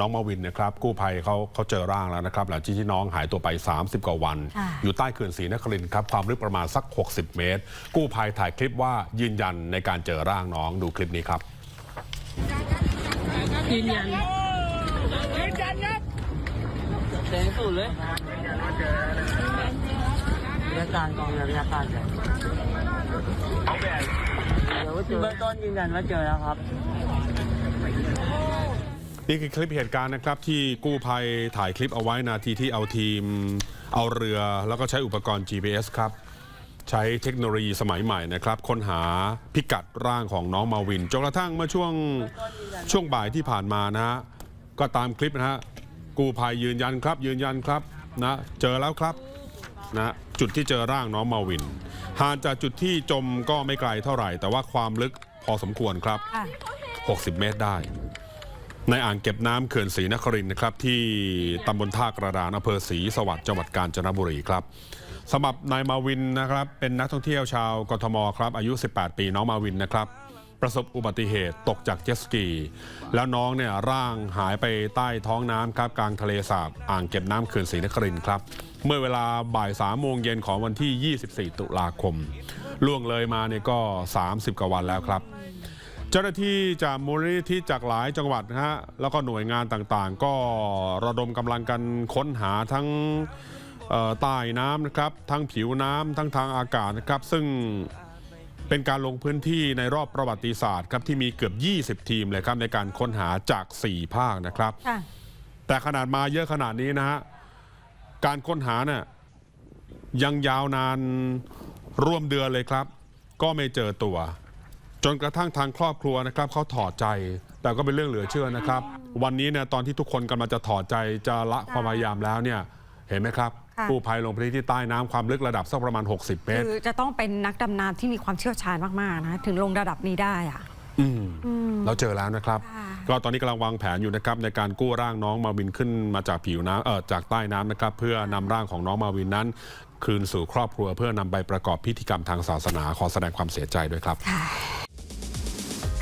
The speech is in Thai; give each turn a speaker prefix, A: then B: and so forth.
A: น้องมาวินนะครับกู้ภัยเขาเขาเจอร่างแล้วนะครับหลังจากที่น้องหายตัวไป 30 กว่าวัน
B: ค่ะ
A: อยู่ใต้เขื่อนศรีนครินทร์ครับความลึกประมาณสัก 60 เมตร กู้ภัยถ่ายคลิปว่ายืนยันในการเจอร่างน้องดูคลิปนี้ครับ
C: ยืนยัน
D: เต็มสุดเลยวิทยาการกองเรือวิทยาการเลยเดี๋ยวเบื้องต้นยืนยันว่าเจอแล้วครับ
A: นี่คือคลิปเหตุการณ์นะครับที่กู้ภัยถ่ายคลิปเอาไว้นาทีที่เอาทีม เอาเรือแล้วก็ใช้อุปกรณ์ GPS ครับ ใช้เทคโนโลยีสมัยใหม่นะครับ ค้นหาพิกัดร่างของน้องมาวินจนกระทั่งเมื่อช่วงช่วงบ่ายที่ผ่านมานะฮะก็ตามคลิปนะฮะกู้ภัยยืนยันครับยืนยันครับนะเจอแล้วครับนะจุดที่เจอร่างน้องมาวินห่างจากจุดที่จมก็ไม่ไกลเท่าไหร่ แต่ว่าความลึกพอสมควรครับ
B: ค่ะ
A: 60 เมตรได้ ในอ่างเก็บน้ำเขื่อนศรีนครินนะครับที่ตำบลท่ากระดานอำเภอศรีสวัสดิ์จังหวัดกาญจนบุรีครับสำหรับนายมาวินนะครับเป็นนักท่องเที่ยวชาวกทมครับอายุ 18 ปีน้องมาวินนะครับประสบอุบัติเหตุตกจากเจ็ตสกี แล้วน้องเนี่ยร่างหายไปใต้ท้องน้ำครับกลางทะเลสาบอ่างเก็บน้ำเขื่อนศรีนครินครับเมื่อเวลาบ่าย3โมงเย็นของวันที่ 24 ตุลาคม ล่วงเลยมาเนี่ยก็ 30 กว่าวันแล้วครับ เจ้าหน้าที่จากมูลนิธิจากหลายจังหวัดนะฮะแล้วก็หน่วยงานต่างๆ ก็ระดมกำลังกันค้นหาทั้งเอ่อใต้น้ำนะครับทั้งผิวน้ำทั้งทางอากาศนะครับ ซึ่งเป็นการลงพื้นที่ในรอบประวัติศาสตร์ครับที่มีเกือบ 20 ทีมเลยครับในการค้นหาจาก 4 ภาคนะครับ
B: ค่ะ
A: แต่ขนาดมาเยอะขนาดนี้นะฮะการค้นหาเนี่ยยังยาวนานร่วมเดือนเลยครับ ก็ไม่เจอตัว จนกระทั่งทางครอบครัวนะครับเขาถอดใจ แต่ก็เป็นเรื่องเหลือเชื่อนะครับ วันนี้เนี่ยตอนที่ทุกคนกำลังจะถอดใจจะละความพยายามแล้วเนี่ยเห็นไหมครับ
B: ค่ะ
A: กู้ภัยลงพื้นที่ใต้น้ำความลึกระดับสักประมาณ 60 เมตร
B: คือจะต้องเป็นนักดำน้ำที่มีความเชี่ยวชาญมากๆนะถึงลงระดับนี้ได้อะ
A: อืมเราเจอแล้วนะครับ
B: ค่ะ
A: ก็ตอนนี้กำลังวางแผนอยู่นะครับในการกู้ร่างน้องมาวินขึ้นมาจากผิวน้ำเออจากใต้น้ำนะครับ เพื่อนำร่างของน้องมาวินนั้น คืนสู่ครอบครัวเพื่อนำไปประกอบพิธีกรรมทางศาสนาขอแสดงความเสียใจด้วยครับ
B: ค่ะ